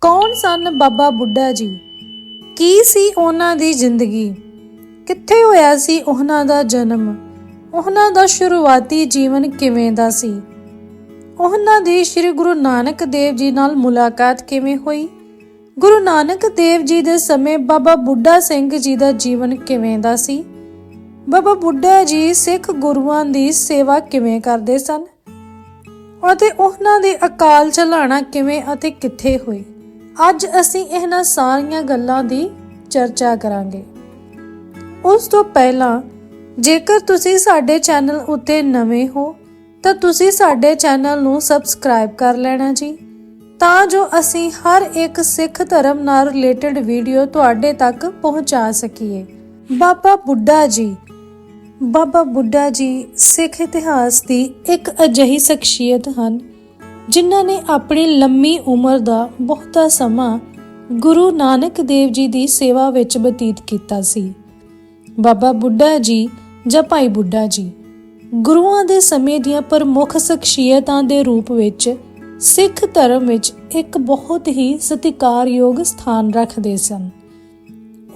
ਕੌਣ ਸਨ ਬਾਬਾ ਬੁੱਢਾ ਜੀ? ਕੀ ਸੀ ਉਹਨਾਂ ਦੀ ਜ਼ਿੰਦਗੀ? ਕਿੱਥੇ ਹੋਇਆ ਸੀ ਉਹਨਾਂ ਦਾ ਜਨਮ? ਉਹਨਾਂ ਦਾ ਸ਼ੁਰੂਆਤੀ ਜੀਵਨ ਕਿਵੇਂ ਦਾ ਸੀ? ਉਹਨਾਂ ਦੀ ਸ੍ਰੀ ਗੁਰੂ ਨਾਨਕ ਦੇਵ ਜੀ ਨਾਲ ਮੁਲਾਕਾਤ ਕਿਵੇਂ ਹੋਈ? ਗੁਰੂ ਨਾਨਕ ਦੇਵ ਜੀ ਦੇ ਸਮੇਂ ਬਾਬਾ ਬੁੱਢਾ ਸਿੰਘ ਜੀ ਦਾ ਜੀਵਨ ਕਿਵੇਂ ਦਾ ਸੀ? ਬਾਬਾ ਬੁੱਢਾ ਜੀ ਸਿੱਖ ਗੁਰੂਆਂ ਦੀ ਸੇਵਾ ਕਿਵੇਂ ਕਰਦੇ ਸਨ? ਅਤੇ ਉਹਨਾਂ ਦੇ ਅਕਾਲ ਚਲਾਣਾ ਕਿਵੇਂ ਅਤੇ ਕਿੱਥੇ ਹੋਈ ਅੱਜ ਅਸੀਂ ਇਹਨਾਂ ਸਾਰੀਆਂ ਗੱਲਾਂ ਦੀ ਚਰਚਾ ਕਰਾਂਗੇ। ਉਸ ਤੋਂ ਪਹਿਲਾਂ, ਜੇਕਰ ਤੁਸੀਂ ਸਾਡੇ ਚੈਨਲ ਉੱਤੇ ਨਵੇਂ ਹੋ, ਤਾਂ ਤੁਸੀਂ ਸਾਡੇ ਚੈਨਲ ਨੂੰ ਸਬਸਕ੍ਰਾਈਬ ਕਰ ਲੈਣਾ ਜੀ। ਤਾਂ ਜੋ ਅਸੀਂ ਹਰ ਇੱਕ ਸਿੱਖ ਧਰਮ ਨਾਲ ਰਿਲੇਟਡ ਵੀਡੀਓ ਤੁਹਾਡੇ ਤੱਕ ਪਹੁੰਚਾ ਸਕੀਏ। ਬਾਬਾ ਬੁੱਢਾ ਜੀ ਬਾਬਾ ਬੁੱਢਾ ਜੀ ਸਿੱਖ ਇਤਿਹਾਸ ਦੀ ਇੱਕ ਅਜਿਹੀ ਸ਼ਖਸੀਅਤ ਹਨ, ਜਿਨ੍ਹਾਂ ਨੇ ਆਪਣੀ ਲੰਮੀ ਉਮਰ ਦਾ ਬਹੁਤਾ ਸਮਾਂ ਗੁਰੂ ਨਾਨਕ ਦੇਵ ਜੀ ਦੀ ਸੇਵਾ ਵਿੱਚ ਬਤੀਤ ਕੀਤਾ ਸੀ। ਬਾਬਾ ਬੁੱਢਾ ਜੀ ਜਾਂ ਭਾਈ ਬੁੱਢਾ ਜੀ, ਗੁਰੂਆਂ ਦੇ ਸਮੇਂ ਦੀਆਂ ਪ੍ਰਮੁੱਖ ਸ਼ਖਸੀਅਤਾਂ ਦੇ ਰੂਪ ਵਿੱਚ ਸਿੱਖ ਧਰਮ ਵਿੱਚ ਇੱਕ ਬਹੁਤ ਹੀ ਸਤਿਕਾਰਯੋਗ ਸਥਾਨ ਰੱਖਦੇ ਸਨ।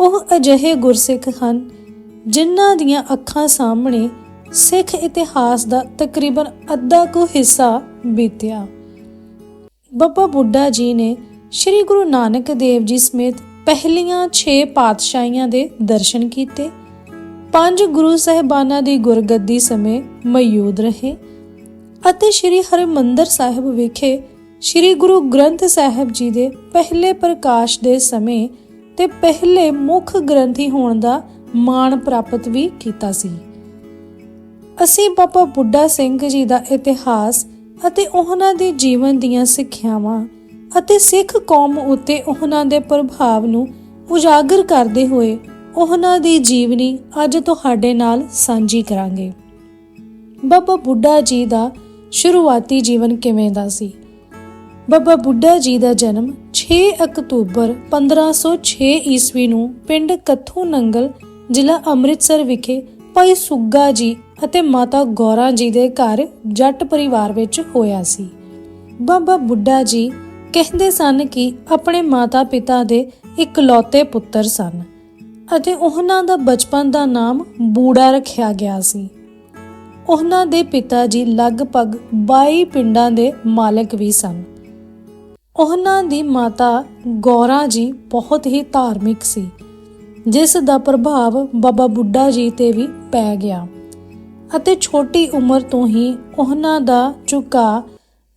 ਉਹ ਅਜਿਹੇ ਗੁਰਸਿੱਖ ਹਨ ਜਿਨ੍ਹਾਂ ਦੀਆਂ ਅੱਖਾਂ ਸਾਹਮਣੇ ਸਿੱਖ ਇਤਿਹਾਸ ਦਾ ਤਕਰੀਬਨ ਅੱਧਾ ਕੁ ਹਿੱਸਾ ਬੀਤਿਆ। ਬਾਬਾ ਬੁੱਢਾ ਜੀ ਨੇ ਸ੍ਰੀ ਗੁਰੂ ਨਾਨਕ ਦੇਵ ਜੀ ਸਮੇਤ ਪਹਿਲੀਆਂ 6 ਪਾਤਸ਼ਾਹੀਆਂ ਦੇ ਦਰਸ਼ਨ ਕੀਤੇ। ਪੰਜ ਗੁਰੂ ਸਹਿਬਾਨਾਂ ਦੀ ਗੁਰਗੱਦੀ ਸਮੇਂ ਮੌਜੂਦ ਰਹੇ ਅਤੇ ਸ੍ਰੀ ਹਰਿਮੰਦਰ ਸਾਹਿਬ ਵਿਖੇ ਸ੍ਰੀ ਗੁਰੂ ਗ੍ਰੰਥ ਸਾਹਿਬ ਜੀ ਦੇ ਪਹਿਲੇ ਪ੍ਰਕਾਸ਼ ਦੇ ਸਮੇਂ ਤੇ ਪਹਿਲੇ ਮੁੱਖ ਗ੍ਰੰਥੀ ਹੋਣ ਦਾ ਮਾਣ ਪ੍ਰਾਪਤ ਵੀ ਕੀਤਾ ਸੀ। ਅਸੀਂ ਬਾਬਾ ਬੁੱਢਾ ਸਿੰਘ ਜੀ ਦਾ ਇਤਿਹਾਸ ਅਤੇ ਉਹਨਾਂ ਦੇ ਜੀਵਨ ਦੀਆਂ ਸਿੱਖਿਆਵਾਂ ਅਤੇ ਸਿੱਖ ਕੌਮ ਉੱਤੇ ਉਹਨਾਂ ਦੇ ਪ੍ਰਭਾਵ ਨੂੰ ਉਜਾਗਰ ਕਰਦੇ ਹੋਏ ਉਹਨਾਂ ਦੀ ਜੀਵਨੀ ਅੱਜ ਤੁਹਾਡੇ ਨਾਲ ਸਾਂਝੀ ਕਰਾਂਗੇ। ਬਾਬਾ ਬੁੱਢਾ ਜੀ ਦਾ ਸ਼ੁਰੂਆਤੀ ਜੀਵਨ ਕਿਵੇਂ ਦਾ ਸੀ? ਬਾਬਾ ਬੁੱਢਾ ਜੀ ਦਾ ਜਨਮ 6 ਅਕਤੂਬਰ 1506 ਈਸਵੀ ਨੂੰ ਪਿੰਡ ਕੱਥੂ ਨੰਗਲ ਜ਼ਿਲ੍ਹਾ ਅੰਮ੍ਰਿਤਸਰ ਵਿਖੇ ਭਾਈ ਸੁੱਗਾ ਜੀ ਅਤੇ ਮਾਤਾ ਗੌਰਾ ਜੀ ਦੇ ਘਰ ਜੱਟ ਪਰਿਵਾਰ ਵਿੱਚ ਹੋਇਆ ਸੀ। ਬਾਬਾ ਬੁੱਢਾ ਜੀ ਕਹਿੰਦੇ ਸਨ ਕਿ ਆਪਣੇ ਮਾਤਾ-ਪਿਤਾ ਦੇ ਇਕਲੌਤੇ ਪੁੱਤਰ ਸਨ ਅਤੇ ਉਹਨਾਂ ਦਾ ਬਚਪਨ ਦਾ ਨਾਮ ਬੂੜਾ ਰੱਖਿਆ ਗਿਆ ਸੀ। ਉਹਨਾਂ ਦੇ ਪਿਤਾ ਜੀ ਲਗਭਗ 22 ਪਿੰਡਾਂ ਦੇ ਮਾਲਕ ਵੀ ਸਨ। ਉਹਨਾਂ ਦੀ ਮਾਤਾ ਗੌਰਾ ਜੀ ਬਹੁਤ ਹੀ ਧਾਰਮਿਕ ਸੀ। ਜਿਸ ਦਾ ਪ੍ਰਭਾਵ ਬਾਬਾ ਬੁੱਢਾ ਜੀ ਤੇ ਵੀ ਪੈ ਗਿਆ। ਅਤੇ ਛੋਟੀ ਉਮਰ ਤੋਂ ਹੀ ਉਹਨਾਂ ਦਾ ਝੁਕਾ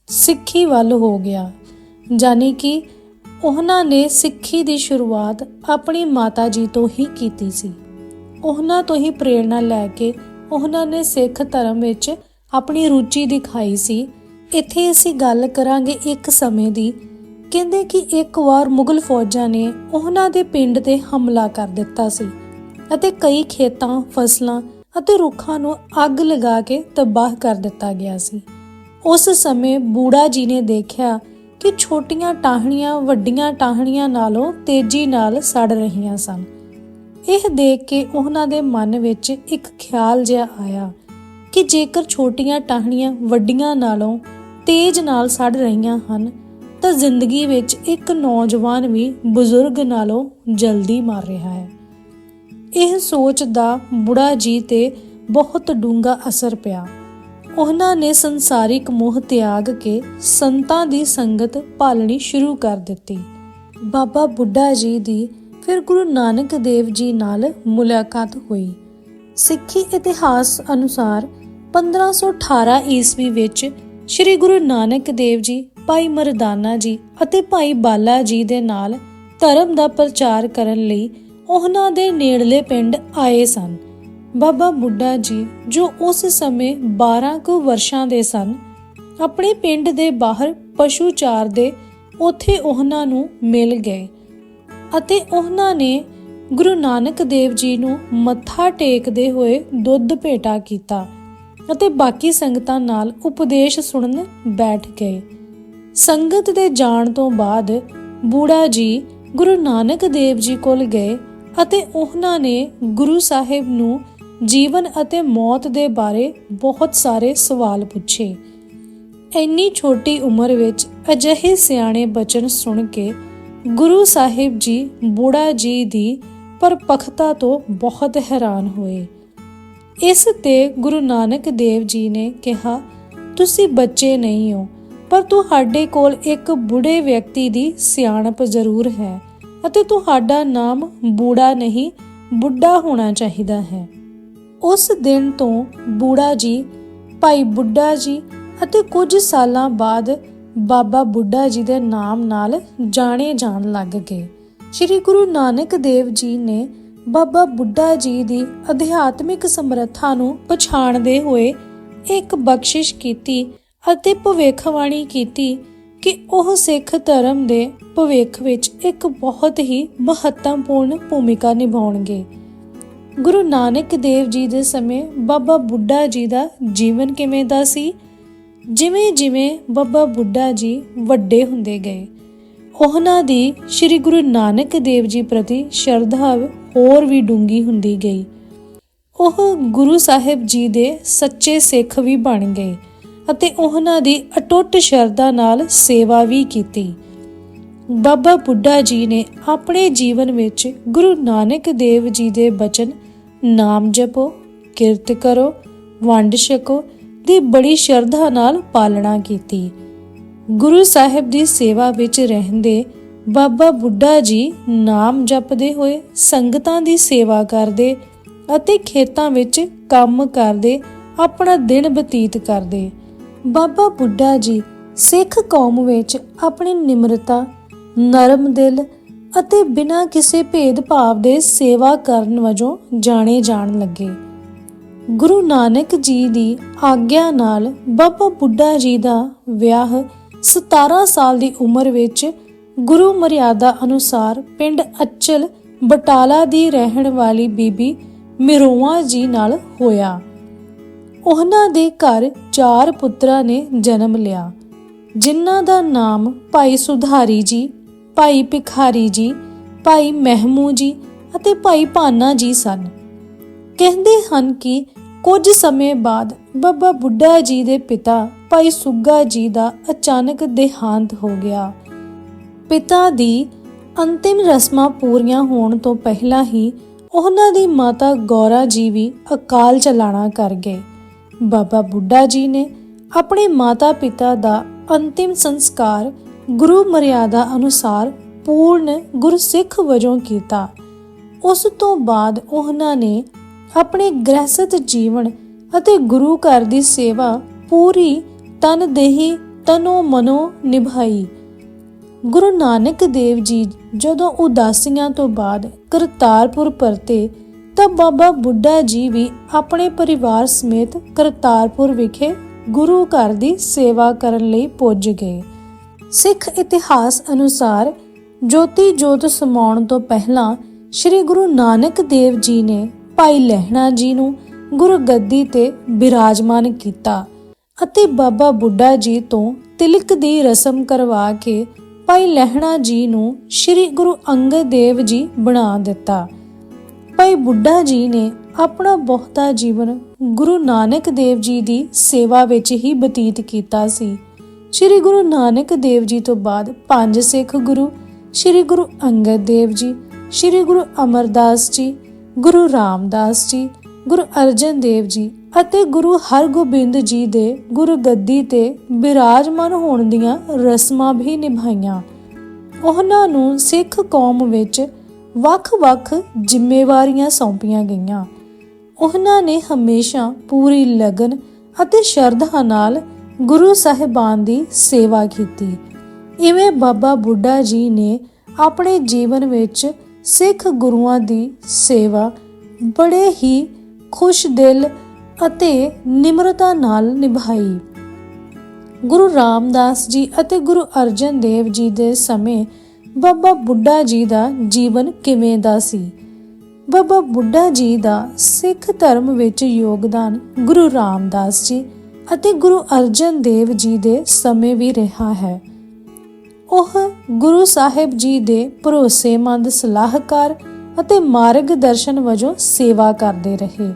ਸਿੱਖੀ ਵੱਲ ਹੋ ਗਿਆ। ਜਾਨੀ ਕਿ ਉਹਨਾਂ ਨੇ ਸਿੱਖੀ ਦੀ ਸ਼ੁਰੂਆਤ ਆਪਣੀ ਮਾਤਾ ਜੀ ਤੋਂ ਹੀ ਕੀਤੀ ਸੀ। ਉਹਨਾਂ ਤੋਂ ਹੀ ਪ੍ਰੇਰਣਾ ਲੈ ਕੇ ਉਹਨਾਂ ਨੇ ਸਿੱਖ ਧਰਮ ਵਿੱਚ ਆਪਣੀ ਰੁਚੀ ਦਿਖਾਈ ਸੀ। ਇੱਥੇ ਅਸੀਂ ਗੱਲ ਕਰਾਂਗੇ ਇੱਕ ਸਮੇਂ ਦੀ ਕਹਿੰਦੇ ਕਿ ਇੱਕ ਵਾਰ ਮੁਗਲ ਫੌਜਾਂ ਨੇ ਉਹਨਾਂ ਦੇ ਪਿੰਡ ਤੇ ਹਮਲਾ ਕਰ ਦਿੱਤਾ ਸੀ ਅਤੇ ਕਈ ਖੇਤਾਂ, ਫਸਲਾਂ ਅਤੇ ਰੁੱਖਾਂ ਨੂੰ ਅੱਗ ਲਗਾ ਕੇ ਤਬਾਹ ਕਰ ਦਿੱਤਾ ਗਿਆ ਸੀ। ਉਸ ਸਮੇਂ ਬੂੜਾ ਜੀ ਨੇ ਦੇਖਿਆ ਕਿ ਛੋਟੀਆਂ ਟਾਹਣੀਆਂ ਵੱਡੀਆਂ ਟਾਹਣੀਆਂ ਨਾਲੋਂ ਤੇਜ਼ੀ ਨਾਲ ਸੜ ਰਹੀਆਂ ਸਨ। ਇਹ ਦੇਖ ਕੇ ਉਹਨਾਂ ਦੇ ਮਨ ਵਿੱਚ ਇੱਕ ਖਿਆਲ ਜਿਹਾ ਆਇਆ ਕਿ ਜੇਕਰ ਛੋਟੀਆਂ ਟਾਹਣੀਆਂ ਵੱਡੀਆਂ ਨਾਲੋਂ ਤੇਜ਼ ਨਾਲ ਸੜ ਰਹੀਆਂ ਹਨ ਤਾਂ ਜ਼ਿੰਦਗੀ ਵਿੱਚ ਇੱਕ ਨੌਜਵਾਨ ਵੀ ਬਜ਼ੁਰਗ ਨਾਲੋਂ ਜਲਦੀ ਮਰ ਰਿਹਾ ਹੈ। ਇਹ ਸੋਚ ਦਾ ਬੁੜਾ ਜੀ ਤੇ ਬਹੁਤ ਡੂੰਘਾ ਅਸਰ ਪਿਆ। ਉਹਨਾਂ ਨੇ ਸੰਸਾਰਿਕ ਮੋਹ ਤਿਆਗ ਕੇ ਸੰਤਾਂ ਦੀ ਸੰਗਤ ਪਾਲਣੀ ਸ਼ੁਰੂ ਕਰ ਦਿੱਤੀ। ਬਾਬਾ ਬੁੱਢਾ ਜੀ ਦੀ ਫਿਰ ਗੁਰੂ ਨਾਨਕ ਦੇਵ ਜੀ ਨਾਲ ਮੁਲਾਕਾਤ ਹੋਈ। ਸਿੱਖੀ ਇਤਿਹਾਸ ਅਨੁਸਾਰ 1518 ਈਸਵੀ ਵਿੱਚ ਸ੍ਰੀ ਗੁਰੂ ਨਾਨਕ ਦੇਵ ਜੀ ਭਾਈ ਮਰਦਾਨਾ ਜੀ ਅਤੇ ਭਾਈ ਬਾਲਾ ਜੀ ਦੇ ਨਾਲ ਧਰਮ ਦਾ ਪ੍ਰਚਾਰ ਕਰਨ ਲਈ ਉਹਨਾਂ ਦੇ ਨੇੜਲੇ ਪਿੰਡ ਆਏ ਸਨ। ਬਾਬਾ ਬੁੱਢਾ ਜੀ, ਜੋ ਉਸ ਸਮੇਂ 12 ਕੁ ਵਰਸ਼ਾਂ ਦੇ ਸਨ, ਆਪਣੇ ਪਿੰਡ ਦੇ ਬਾਹਰ ਪਸ਼ੂ ਚਾਰਦੇ ਉੱਥੇ ਉਹਨਾਂ ਨੂੰ ਮਿਲ ਗਏ ਅਤੇ ਉਹਨਾਂ ਨੇ ਗੁਰੂ ਨਾਨਕ ਦੇਵ ਜੀ ਨੂੰ ਮੱਥਾ ਟੇਕਦੇ ਹੋਏ ਦੁੱਧ ਭੇਟਾ ਕੀਤਾ ਅਤੇ ਬਾਕੀ ਸੰਗਤਾਂ ਨਾਲ ਉਪਦੇਸ਼ ਸੁਣਨ ਬੈਠ ਗਏ। ਸੰਗਤ ਦੇ ਜਾਣ ਤੋਂ ਬਾਅਦ ਬੂੜਾ ਜੀ ਗੁਰੂ ਨਾਨਕ ਦੇਵ ਜੀ ਕੋਲ ਗਏ ਅਤੇ ਉਹਨਾਂ ਨੇ ਗੁਰੂ ਸਾਹਿਬ ਨੂੰ ਜੀਵਨ ਅਤੇ ਮੌਤ ਦੇ ਬਾਰੇ ਬਹੁਤ ਸਾਰੇ ਸਵਾਲ ਪੁੱਛੇ। ਇੰਨੀ ਛੋਟੀ ਉਮਰ ਵਿੱਚ ਅਜਿਹੇ ਸਿਆਣੇ ਬਚਨ ਸੁਣ ਕੇ ਗੁਰੂ ਸਾਹਿਬ ਜੀ ਬੁੜਾ ਜੀ ਦੀ ਪਰਪੱਕਤਾ ਤੋਂ ਬਹੁਤ ਹੈਰਾਨ ਹੋਏ। ਇਸ ਤੇ ਗੁਰੂ ਨਾਨਕ ਦੇਵ ਜੀ ਨੇ ਕਿਹਾ, ਤੁਸੀਂ ਬੱਚੇ ਨਹੀਂ ਹੋ ਪਰ ਤੁਹਾਡੇ ਕੋਲ ਇੱਕ ਬੁੜੇ ਵਿਅਕਤੀ ਦੀ ਸਿਆਣਪ ਜ਼ਰੂਰ ਹੈ ਅਤੇ ਤੁਹਾਡਾ ਨਾਮ ਬੂੜਾ ਨਹੀਂ, ਬੁੱਢਾ ਹੋਣਾ ਚਾਹੀਦਾ ਹੈ। ਉਸ ਦਿਨ ਤੋਂ ਬੂੜਾ ਜੀ, ਭਾਈ ਬੁੱਢਾ ਜੀ ਅਤੇ ਕੁਝ ਸਾਲਾਂ ਬਾਅਦ ਬਾਬਾ ਬੁੱਢਾ ਜੀ ਦੇ ਨਾਮ ਨਾਲ ਜਾਣੇ ਜਾਣ ਲੱਗ ਗਏ। ਸ੍ਰੀ ਗੁਰੂ ਨਾਨਕ ਦੇਵ ਜੀ ਨੇ ਬਾਬਾ ਬੁੱਢਾ ਜੀ ਦੀ ਅਧਿਆਤਮਿਕ ਸਮਰੱਥਾ ਨੂੰ ਪਛਾਣਦੇ ਹੋਏ ਇੱਕ ਬਖਸ਼ਿਸ਼ ਕੀਤੀ ਅਤੇ ਭਵਿੱਖਬਾਣੀ ਕੀਤੀ ਕਿ ਉਹ ਸਿੱਖ ਧਰਮ ਦੇ ਭਵਿੱਖ ਵਿੱਚ ਇੱਕ ਬਹੁਤ ਹੀ ਮਹੱਤਵਪੂਰਨ ਭੂਮਿਕਾ ਨਿਭਾਉਣਗੇ। ਗੁਰੂ ਨਾਨਕ ਦੇਵ ਜੀ ਦੇ ਸਮੇਂ ਬਾਬਾ ਬੁੱਢਾ ਜੀ ਦਾ ਜੀਵਨ ਕਿਵੇਂ ਦਾ ਸੀ? ਜਿਵੇਂ ਜਿਵੇਂ ਬਾਬਾ ਬੁੱਢਾ ਜੀ ਵੱਡੇ ਹੁੰਦੇ ਗਏ, ਉਹਨਾਂ ਦੀ ਸ੍ਰੀ ਗੁਰੂ ਨਾਨਕ ਦੇਵ ਜੀ ਪ੍ਰਤੀ ਸ਼ਰਧਾ ਹੋਰ ਵੀ ਡੂੰਗੀ ਹੁੰਦੀ ਗਈ। ਉਹ ਗੁਰੂ ਸਾਹਿਬ ਜੀ ਦੇ ਸੱਚੇ ਸਿੱਖ ਵੀ ਬਣ ਗਏ। ਅਤੇ ਉਹਨਾਂ ਦੀ ਅਟੁੱਟ ਸ਼ਰਧਾ ਨਾਲ ਸੇਵਾ ਵੀ ਕੀਤੀ। ਬਾਬਾ ਬੁੱਢਾ ਜੀ ਨੇ ਆਪਣੇ ਜੀਵਨ ਵਿੱਚ ਗੁਰੂ ਨਾਨਕ ਦੇਵ ਜੀ ਦੇ ਬਚਨ ਨਾਮ ਜਪੋ, ਕਿਰਤ ਕਰੋ, ਵੰਡ ਛਕੋ ਦੀ ਬੜੀ ਸ਼ਰਧਾ ਨਾਲ ਪਾਲਣਾ ਕੀਤੀ। ਗੁਰੂ ਸਾਹਿਬ ਦੀ ਸੇਵਾ ਵਿੱਚ ਰਹਿੰਦੇ ਬਾਬਾ ਬੁੱਢਾ ਜੀ ਨਾਮ ਜਪਦੇ ਹੋਏ ਸੰਗਤਾਂ ਦੀ ਸੇਵਾ ਕਰਦੇ ਅਤੇ ਖੇਤਾਂ ਵਿੱਚ ਕੰਮ ਕਰਦੇ ਆਪਣਾ ਦਿਨ ਬਤੀਤ ਕਰਦੇ। ਬਾਬਾ ਬੁੱਢਾ ਜੀ ਸਿੱਖ ਕੌਮ ਵਿੱਚ ਆਪਣੀ ਨਿਮਰਤਾ, ਨਰਮ ਦਿਲ ਅਤੇ ਬਿਨਾਂ ਕਿਸੇ ਭੇਦਭਾਵ ਦੇ ਸੇਵਾ ਕਰਨ ਵਜੋਂ ਜਾਣੇ ਜਾਣ ਲੱਗੇ। ਗੁਰੂ ਨਾਨਕ ਜੀ ਦੀ ਆਗਿਆ ਨਾਲ ਬਾਬਾ ਬੁੱਢਾ ਜੀ ਦਾ ਵਿਆਹ 17 ਸਾਲ ਦੀ ਉਮਰ ਵਿੱਚ ਗੁਰੂ ਮਰਿਆਦਾ ਅਨੁਸਾਰ ਪਿੰਡ ਅਚਲ ਬਟਾਲਾ ਦੀ ਰਹਿਣ ਵਾਲੀ ਬੀਬੀ ਮਿਰੋਆ ਜੀ ਨਾਲ ਹੋਇਆ। ਉਹਨਾਂ ਦੇ ਘਰ ਚਾਰ ਪੁੱਤਰਾਂ ਨੇ ਜਨਮ ਲਿਆ, ਜਿਨ੍ਹਾਂ ਦਾ ਨਾਮ ਭਾਈ ਸੁਧਾਰੀ ਜੀ, ਭਾਈ ਭਿਖਾਰੀ ਜੀ, ਭਾਈ ਮਹਿਮੂ ਜੀ ਅਤੇ ਭਾਈ ਭਾਨਾ ਜੀ ਸਨ। ਕਹਿੰਦੇ ਹਨ ਕਿ ਕੁਝ ਸਮੇਂ ਬਾਅਦ ਬਾਬਾ ਬੁੱਢਾ ਜੀ ਦੇ ਪਿਤਾ ਭਾਈ ਸੁੱਗਾ ਜੀ ਦਾ ਅਚਾਨਕ ਦੇਹਾਂਤ ਹੋ ਗਿਆ। ਪਿਤਾ ਦੀ ਅੰਤਿਮ ਰਸਮਾਂ ਪੂਰੀਆਂ ਹੋਣ ਤੋਂ ਪਹਿਲਾਂ ਹੀ ਉਹਨਾਂ ਦੀ ਮਾਤਾ ਗੌਰਾ ਜੀ ਵੀ ਅਕਾਲ ਚਲਾਣਾ ਕਰ ਗਏ। ਬਾਬਾ ਬੁੱਢਾ ਜੀ ਨੇ ਆਪਣੇ ਮਾਤਾ-ਪਿਤਾ ਦਾ ਅੰਤਿਮ ਸੰਸਕਾਰ ਗੁਰੂ ਮਰਿਆਦਾ ਅਨੁਸਾਰ ਪੂਰਨ ਗੁਰਸਿੱਖ ਵਜੋਂ ਕੀਤਾ। ਉਸ ਤੋਂ ਬਾਅਦ ਉਹਨਾਂ ਨੇ ਆਪਣੇ ਗ੍ਰਹਿਸਥ ਜੀਵਨ ਅਤੇ ਗੁਰੂ ਘਰ ਦੀ ਸੇਵਾ ਪੂਰੀ ਤਨਦੇਹੀ ਤਨੋ ਮਨੋ ਨਿਭਾਈ। ਗੁਰੂ ਨਾਨਕ ਦੇਵ ਜੀ ਜਦੋਂ ਉਦਾਸੀਆਂ ਤੋਂ ਬਾਅਦ ਕਰਤਾਰਪੁਰ ਪਰਤੇ ਤਾਂ ਬਾਬਾ ਬੁੱਢਾ ਜੀ ਵੀ ਆਪਣੇ ਪਰਿਵਾਰ ਸਮੇਤ ਕਰਤਾਰਪੁਰ ਵਿਖੇ ਗੁਰੂ ਘਰ ਦੀ ਸੇਵਾ ਕਰਨ ਲਈ ਪੁੱਜ ਗਏ। ਸਿੱਖ ਇਤਿਹਾਸ ਅਨੁਸਾਰ ਜੋਤੀ ਜੋਤ ਸਮਾਉਣ ਤੋਂ ਪਹਿਲਾਂ ਸ੍ਰੀ ਗੁਰੂ ਨਾਨਕ ਦੇਵ ਜੀ ਨੇ ਭਾਈ ਲਹਿਣਾ ਜੀ ਨੂੰ ਗੁਰੂ ਗੱਦੀ ਤੇ ਬਿਰਾਜਮਾਨ ਕੀਤਾ ਅਤੇ ਬਾਬਾ ਬੁੱਢਾ ਜੀ ਤੋਂ ਤਿਲਕ ਦੀ ਰਸਮ ਕਰਵਾ ਕੇ ਭਾਈ ਲਹਿਣਾ ਜੀ ਨੂੰ ਸ੍ਰੀ ਗੁਰੂ ਅੰਗਦ ਦੇਵ ਜੀ ਬਣਾ ਦਿੱਤਾ। ਭਾਈ ਬੁੱਢਾ ਜੀ ਨੇ ਆਪਣਾ ਬਹੁਤਾ ਜੀਵਨ ਗੁਰੂ ਨਾਨਕ ਦੇਵ ਜੀ ਦੀ ਸੇਵਾ ਵਿੱਚ ਹੀ ਬਤੀਤ ਕੀਤਾ ਸੀ। ਸ੍ਰੀ ਗੁਰੂ ਨਾਨਕ ਦੇਵ ਜੀ ਤੋਂ ਬਾਅਦ ਪੰਜ ਸਿੱਖ ਗੁਰੂ, ਸ੍ਰੀ ਗੁਰੂ ਅੰਗਦ ਦੇਵ ਜੀ, ਸ੍ਰੀ ਗੁਰੂ ਅਮਰਦਾਸ ਜੀ, ਗੁਰੂ ਰਾਮਦਾਸ ਜੀ, ਗੁਰੂ ਅਰਜਨ ਦੇਵ ਜੀ ਅਤੇ ਗੁਰੂ ਹਰਗੋਬਿੰਦ ਜੀ ਦੇ ਗੁਰੂ ਗੱਦੀ ਤੇ ਬਿਰਾਜਮਾਨ ਹੋਣ ਦੀਆਂ ਰਸਮਾਂ ਵੀ ਨਿਭਾਈਆਂ। ਉਹਨਾਂ ਨੂੰ ਸਿੱਖ ਕੌਮ ਵਿੱਚ ਵੱਖ-ਵੱਖ ਜ਼ਿੰਮੇਵਾਰੀਆਂ ਸੌਂਪੀਆਂ ਗਈਆਂ। ਉਹਨਾਂ ਨੇ ਹਮੇਸ਼ਾ ਪੂਰੀ ਲਗਨ ਅਤੇ ਸ਼ਰਧਾ ਨਾਲ ਗੁਰੂ ਸਾਹਿਬਾਨ ਦੀ ਸੇਵਾ ਕੀਤੀ। ਇਵੇਂ ਬਾਬਾ ਬੁੱਢਾ ਜੀ ਨੇ ਆਪਣੇ ਜੀਵਨ ਵਿੱਚ ਸਿੱਖ ਗੁਰੂਆਂ ਦੀ ਸੇਵਾ ਬੜੇ ਹੀ ਖੁਸ਼ ਦਿਲ ਅਤੇ ਨਿਮਰਤਾ ਨਾਲ ਨਿਭਾਈ। ਗੁਰੂ ਰਾਮਦਾਸ ਜੀ ਅਤੇ ਗੁਰੂ ਅਰਜਨ ਦੇਵ ਜੀ ਦੇ ਸਮੇਂ ਬਾਬਾ ਬੁੱਢਾ ਜੀ ਦਾ ਜੀਵਨ ਕਿਵੇਂ ਦਾ ਸੀ? ਬਾਬਾ ਬੁੱਢਾ ਜੀ ਦਾ ਸਿੱਖ ਧਰਮ ਵਿੱਚ ਯੋਗਦਾਨ ਗੁਰੂ ਰਾਮਦਾਸ ਜੀ ਅਤੇ ਗੁਰੂ ਅਰਜਨ ਦੇਵ ਜੀ ਦੇ ਸਮੇਂ ਵੀ ਰਿਹਾ ਹੈ। ਉਹ ਗੁਰੂ ਸਾਹਿਬ ਜੀ ਦੇ ਭਰੋਸੇਮੰਦ ਸਲਾਹਕਾਰ ਅਤੇ ਮਾਰਗਦਰਸ਼ਨ ਵਜੋਂ ਸੇਵਾ ਕਰਦੇ ਰਹੇ।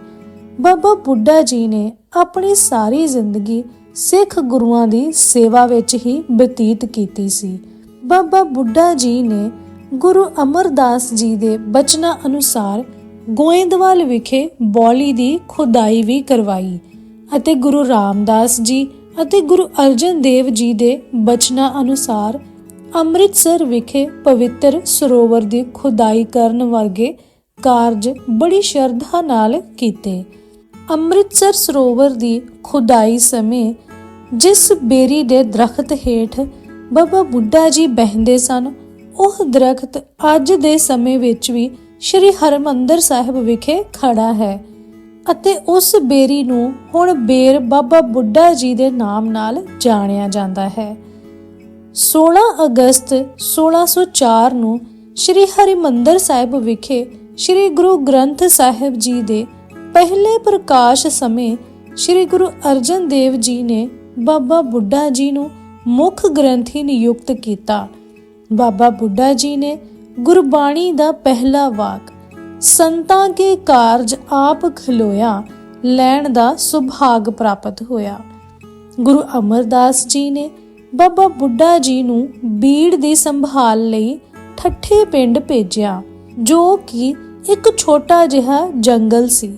ਬਾਬਾ ਬੁੱਢਾ ਜੀ ਨੇ ਆਪਣੀ ਸਾਰੀ ਜ਼ਿੰਦਗੀ ਸਿੱਖ ਗੁਰੂਆਂ ਦੀ ਸੇਵਾ ਵਿੱਚ ਹੀ ਬਤੀਤ ਕੀਤੀ ਸੀ। ਬਾਬਾ ਬੁੱਢਾ ਜੀ ਨੇ ਗੁਰੂ ਅਮਰਦਾਸ ਜੀ ਦੇ ਬਚਨਾਂ ਅਨੁਸਾਰ ਗੋਇੰਦਵਾਲ ਵਿਖੇ ਬੌਲੀ ਦੀ ਖੁਦਾਈ ਵੀ ਕਰਵਾਈ ਅਤੇ ਗੁਰੂ ਰਾਮਦਾਸ ਜੀ ਅਤੇ ਗੁਰੂ ਅਰਜਨ ਦੇਵ ਜੀ ਦੇ ਬਚਨਾਂ ਅਨੁਸਾਰ ਅੰਮ੍ਰਿਤਸਰ ਵਿਖੇ ਪਵਿੱਤਰ ਸਰੋਵਰ ਦੀ ਖੁਦਾਈ ਕਰਨ ਵਰਗੇ ਕਾਰਜ ਬੜੀ ਸ਼ਰਧਾ ਨਾਲ ਕੀਤੇ। ਅੰਮ੍ਰਿਤਸਰ ਸਰੋਵਰ ਦੀ ਖੁਦਾਈ ਸਮੇਂ ਜਿਸ ਬੇਰੀ ਦੇ ਦਰਖਤ ਹੇਠ ਬਾਬਾ ਬੁੱਢਾ ਜੀ ਬਹਿੰਦੇ ਸਨ। ਉਹ ਦਰਖਤ ਅੱਜ ਦੇ ਸਮੇਂ ਵਿੱਚ ਵੀ ਸ੍ਰੀ ਹਰਮੰਦਰ ਸਾਹਿਬ ਵਿਖੇ ਖੜਾ ਹੈ ਅਤੇ ਉਸ ਬੇਰੀ ਨੂੰ ਹੁਣ ਬੇਰ ਬਾਬਾ ਬੁੱਢਾ ਜੀ ਦੇ ਨਾਮ ਨਾਲ ਜਾਣਿਆ ਜਾਂਦਾ ਹੈ। 16 ਅਗਸਤ 1604 ਨੂੰ ਸ੍ਰੀ ਹਰਿਮੰਦਰ ਸਾਹਿਬ ਵਿਖੇ ਸ੍ਰੀ ਗੁਰੂ ਗ੍ਰੰਥ ਸਾਹਿਬ ਜੀ ਦੇ ਪਹਿਲੇ ਪ੍ਰਕਾਸ਼ ਸਮੇਂ ਸ੍ਰੀ ਗੁਰੂ ਅਰਜਨ ਦੇਵ ਜੀ ਨੇ ਬਾਬਾ ਬੁੱਢਾ ਜੀ ਨੂੰ ਮੁੱਖ ਗ੍ਰੰਥੀ ਨਿਯੁਕਤ ਕੀਤਾ। ਬਾਬਾ ਬੁੱਢਾ ਜੀ ਨੇ ਗੁਰਬਾਣੀ ਦਾ ਪਹਿਲਾ ਵਾਕ, ਸੰਤਾਂ ਕੇ ਕਾਰਜ ਆਪ ਖਲੋਇਆ, ਲੈਣ ਦਾ ਸੁਭਾਗ ਪ੍ਰਾਪਤ ਹੋਇਆ। ਗੁਰੂ ਅਮਰਦਾਸ ਜੀ ਨੇ ਬਾਬਾ ਬੁੱਢਾ ਜੀ ਨੂੰ ਬੀੜ ਦੀ ਸੰਭਾਲ ਲਈ ਠੱਠੇ ਪਿੰਡ ਭੇਜਿਆ, ਜੋ ਕਿ ਇੱਕ ਛੋਟਾ ਜਿਹਾ ਜੰਗਲ ਸੀ,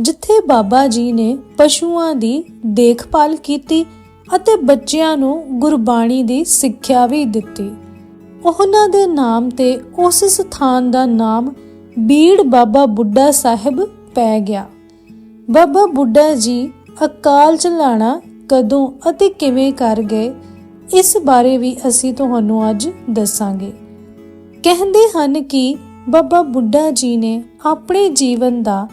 ਜਿੱਥੇ ਬਾਬਾ ਜੀ ਨੇ ਪਸ਼ੂਆਂ ਦੀ ਦੇਖਭਾਲ ਕੀਤੀ ਅਤੇ ਬੱਚਿਆਂ ਨੂੰ ਗੁਰਬਾਣੀ ਦੀ ਸਿੱਖਿਆ ਵੀ ਦਿੱਤੀ। ਉਹਨਾਂ ਦੇ ਨਾਮ ਤੇ ਉਸ ਸਥਾਨ ਦਾ ਨਾਮ ਬੀੜ ਬਾਬਾ ਬੁੱਢਾ ਸਾਹਿਬ ਪੈ ਗਿਆ। ਬਾਬਾ ਬੁੱਢਾ ਜੀ ਅਕਾਲ ਚਲਾਣਾ ਕਦੋਂ ਅਤੇ ਕਿਵੇਂ ਕਰ ਗਏ, ਇਸ ਬਾਰੇ ਵੀ ਅਸੀਂ ਤੁਹਾਨੂੰ ਅੱਜ ਦੱਸਾਂਗੇ। ਕਹਿੰਦੇ ਹਨ ਕਿ ਬਾਬਾ ਬੁੱਢਾ ਜੀ ਨੇ ਆਪਣੇ ਜੀਵਨ ਦਾ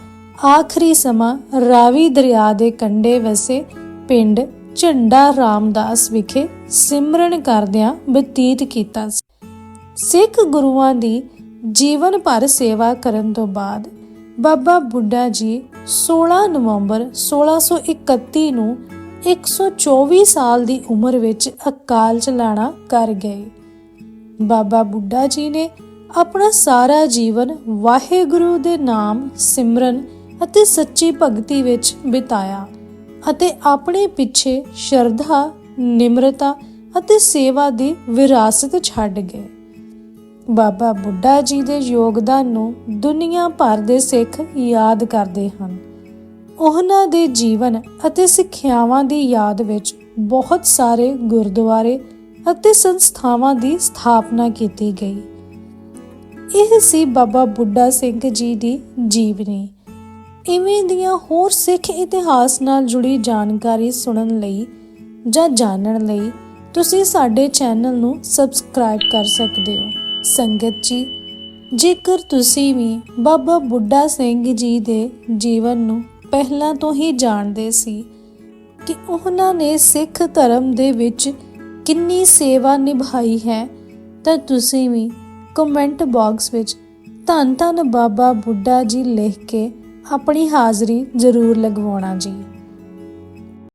ਆਖਰੀ ਸਮਾਂ ਰਾਵੀ ਦਰਿਆ ਦੇ ਕੰਢੇ ਵਸੇ ਪਿੰਡ ਝੰਡਾ ਰਾਮਦਾਸ ਵਿਖੇ ਸਿਮਰਨ ਕਰਦਿਆਂ ਬਤੀਤ ਕੀਤਾ ਸੀ। ਸਿੱਖ ਗੁਰੂਆਂ ਦੀ ਜੀਵਨ ਭਰ ਸੇਵਾ ਕਰਨ ਤੋਂ ਬਾਅਦ ਬਾਬਾ ਬੁੱਢਾ ਜੀ 16 ਨਵੰਬਰ 1631 ਨੂੰ 124 ਸਾਲ ਦੀ ਉਮਰ ਵਿੱਚ ਅਕਾਲ ਚਲਾਣਾ ਕਰ ਗਏ। ਬਾਬਾ ਬੁੱਢਾ ਜੀ ਨੇ ਆਪਣਾ ਸਾਰਾ ਜੀਵਨ ਵਾਹਿਗੁਰੂ ਦੇ ਨਾਮ ਸਿਮਰਨ ਅਤੇ ਸੱਚੀ ਭਗਤੀ ਵਿੱਚ ਬਿਤਾਇਆ। ਅਤੇ ਆਪਣੇ ਪਿੱਛੇ ਸ਼ਰਧਾ, ਨਿਮਰਤਾ ਅਤੇ ਸੇਵਾ ਦੀ ਵਿਰਾਸਤ ਛੱਡ ਗਏ। ਬਾਬਾ ਬੁੱਢਾ ਜੀ ਦੇ ਯੋਗਦਾਨ ਨੂੰ ਦੁਨੀਆ ਭਰ ਦੇ ਸਿੱਖ ਯਾਦ ਕਰਦੇ ਹਨ। ਉਹਨਾਂ ਦੇ ਜੀਵਨ ਅਤੇ ਸਿੱਖਿਆਵਾਂ ਦੀ ਯਾਦ ਵਿੱਚ ਬਹੁਤ ਸਾਰੇ ਗੁਰਦੁਆਰੇ ਅਤੇ ਸੰਸਥਾਵਾਂ ਦੀ ਸਥਾਪਨਾ ਕੀਤੀ ਗਈ। ਇਹ ਸੀ ਬਾਬਾ ਬੁੱਢਾ ਸਿੰਘ ਜੀ ਦੀ ਜੀਵਨੀ। ਇਵੇਂ ਦੀਆਂ ਹੋਰ ਸਿੱਖ ਇਤਿਹਾਸ ਨਾਲ ਜੁੜੀ ਜਾਣਕਾਰੀ ਸੁਣਨ ਲਈ ਜਾਂ ਜਾਣਨ ਲਈ ਤੁਸੀਂ ਸਾਡੇ ਚੈਨਲ ਨੂੰ ਸਬਸਕ੍ਰਾਈਬ ਕਰ ਸਕਦੇ ਹੋ। ਸੰਗਤ ਜੀ, ਜੇਕਰ ਤੁਸੀਂ ਵੀ ਬਾਬਾ ਬੁੱਢਾ ਸਿੰਘ ਜੀ ਦੇ ਜੀਵਨ ਨੂੰ ਪਹਿਲਾਂ ਤੋਂ ਹੀ ਜਾਣਦੇ ਸੀ ਕਿ ਉਹਨਾਂ ਨੇ ਸਿੱਖ ਧਰਮ ਦੇ ਵਿੱਚ ਕਿੰਨੀ ਸੇਵਾ ਨਿਭਾਈ ਹੈ, ਤਾਂ ਤੁਸੀਂ ਵੀ ਕਮੈਂਟ ਬਾਕਸ ਵਿੱਚ ਧੰਨ ਧੰਨ ਬਾਬਾ ਬੁੱਢਾ ਜੀ ਲਿਖ ਕੇ ਆਪਣੀ ਹਾਜ਼ਰੀ ਜ਼ਰੂਰ ਲਗਵਾਉਣਾ ਜੀ।